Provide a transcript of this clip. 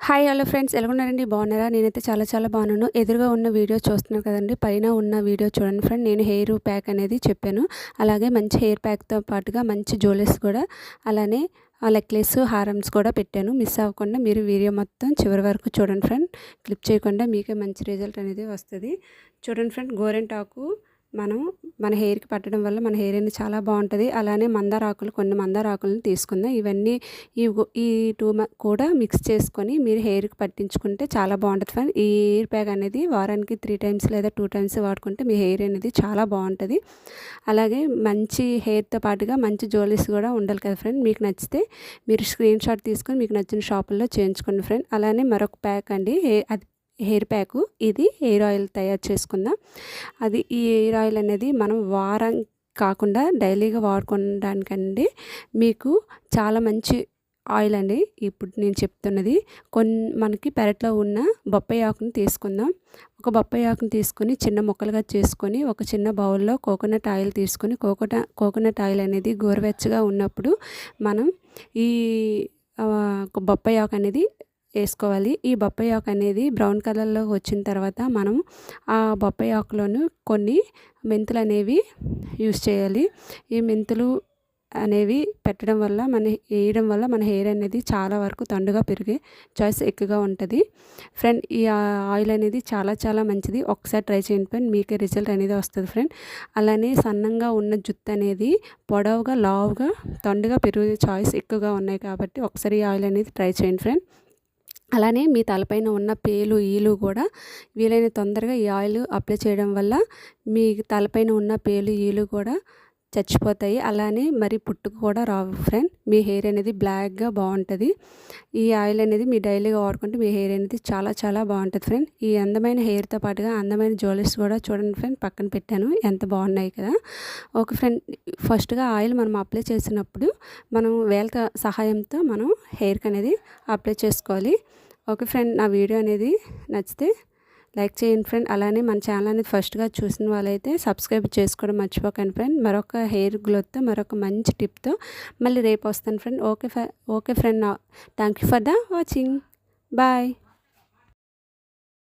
Hi hello friends. ఎలాగున్నారండి? బాగున్నారా? నేనైతే చాలా చాలా బాగున్నాను. ఎదురుగా ఉన్న వీడియో చూస్తున్నాను కదండి. పైన ఉన్న వీడియో చూడండి ఫ్రెండ్. నేను హెయిర్ ప్యాక్ అనేది చెప్పాను. అలాగే మంచి హెయిర్ ప్యాక్తో పాటుగా మంచి జ్యువెలర్స్ కూడా అలానే నెక్లెస్ హారమ్స్ కూడా పెట్టాను. మిస్ అవ్వకుండా మీరు వీడియో మొత్తం చివరి వరకు చూడండి ఫ్రెండ్. క్లిప్ చేయకుండా మీకే మంచి రిజల్ట్ అనేది వస్తుంది. చూడండి ఫ్రెండ్ గోరెంటాకు మనం మన హెయిర్కి పట్టడం వల్ల మన హెయిర్ అనేది చాలా బాగుంటుంది. అలానే మందార ఆకులు కొన్ని మందార ఆకులను తీసుకుందాం. ఇవన్నీ ఈ ఈ టూ కూడా మిక్స్ చేసుకొని మీరు హెయిర్కి పట్టించుకుంటే చాలా బాగుంటుంది. ఫ్రెండ్ ఈ హెయిర్ ప్యాక్ అనేది వారానికి త్రీ టైమ్స్ లేదా టూ టైమ్స్ వాడుకుంటే మీ హెయిర్ అనేది చాలా బాగుంటుంది. అలాగే మంచి హెయిర్తో పాటుగా మంచి జ్యువెలరీస్ కూడా ఉండాలి కదా ఫ్రెండ్. మీకు నచ్చితే మీరు స్క్రీన్ షాట్ తీసుకొని మీకు నచ్చిన షాపుల్లో చేయించుకోండి ఫ్రెండ్. అలానే మరొక ప్యాక్ అండి. అది హెయిర్ ప్యాకు. ఇది హెయిర్ ఆయిల్ తయారు చేసుకుందాం. అది ఈ హెయిర్ ఆయిల్ అనేది మనం వారం కాకుండా డైలీగా వాడుకోవడానికండి. మీకు చాలా మంచి ఆయిల్ అండి. ఇప్పుడు నేను చెప్తున్నది కొన్ని మనకి పెరట్లో ఉన్న బొప్పాయి ఆకును తీసుకుందాం. ఒక బొప్పాయి ఆకును తీసుకొని చిన్న ముక్కలుగా చేసుకొని ఒక చిన్న బౌల్లో కోకోనట్ ఆయిల్ తీసుకొని కోకోట కోకోనట్ ఆయిల్ అనేది గోరువెచ్చగా ఉన్నప్పుడు మనం ఈ బొప్పాయి ఆకు అనేది వేసుకోవాలి. ఈ బొప్పాయి ఆకు అనేది బ్రౌన్ కలర్లో వచ్చిన తర్వాత మనం ఆ బొప్పాయి ఆకులోను కొన్ని మెంతులు అనేవి యూస్ చేయాలి. ఈ మెంతులు అనేవి పెట్టడం వల్ల మన వేయడం వల్ల మన హెయిర్ అనేది చాలా వరకు తండుగా పెరిగే చాయిస్ ఎక్కువగా ఉంటుంది. ఫ్రెండ్ ఈ ఆయిల్ అనేది చాలా చాలా మంచిది. ఒకసారి ట్రై చేయండి ఫ్రెండ్ మీకే రిజల్ట్ అనేది వస్తుంది ఫ్రెండ్. అలానే సన్నంగా ఉన్న జుత్తు అనేది పొడవుగా లావుగా తండుగా పెరిగే చాయిస్ ఎక్కువగా ఉన్నాయి కాబట్టి ఒకసారి ఈ ఆయిల్ అనేది ట్రై చేయండి ఫ్రెండ్. అలానే మీ తలపైన ఉన్న పేలు ఈలు కూడా వీలైన తొందరగా ఈ ఆయిల్ అప్లై చేయడం వల్ల మీ తలపైన ఉన్న పేలు ఈలు కూడా చచ్చిపోతాయి. అలానే మరి పుట్టుకు కూడా రావు ఫ్రెండ్ మీ హెయిర్ అనేది బ్లాక్గా బాగుంటుంది. ఈ ఆయిల్ అనేది మీ డైలీగా వాడుకుంటే మీ హెయిర్ అనేది చాలా చాలా బాగుంటుంది ఫ్రెండ్ ఈ అందమైన హెయిర్తో పాటుగా అందమైన జ్యువెలరీస్ కూడా చూడండి ఫ్రెండ్ పక్కన పెట్టాను. ఎంత బాగున్నాయి కదా. ఓకే ఫ్రెండ్ ఫస్ట్గా ఆయిల్ మనం అప్లై చేసినప్పుడు మనం వేలక సహాయంతో మనం హెయిర్కి అనేది అప్లై చేసుకోవాలి. ఓకే ఫ్రెండ్ నా వీడియో అనేది నచ్చితే లైక్ చేయండి ఫ్రెండ్. అలానే మన ఛానల్ అనేది ఫస్ట్గా చూసిన వాళ్ళైతే సబ్స్క్రైబ్ చేసుకోవడం మర్చిపోకండి ఫ్రెండ్. మరొక హెయిర్ గ్లోత్తో మరొక మంచి టిప్తో మళ్ళీ రేపు వస్తాను friend. Okay okay friend. Thank you for the watching. Bye.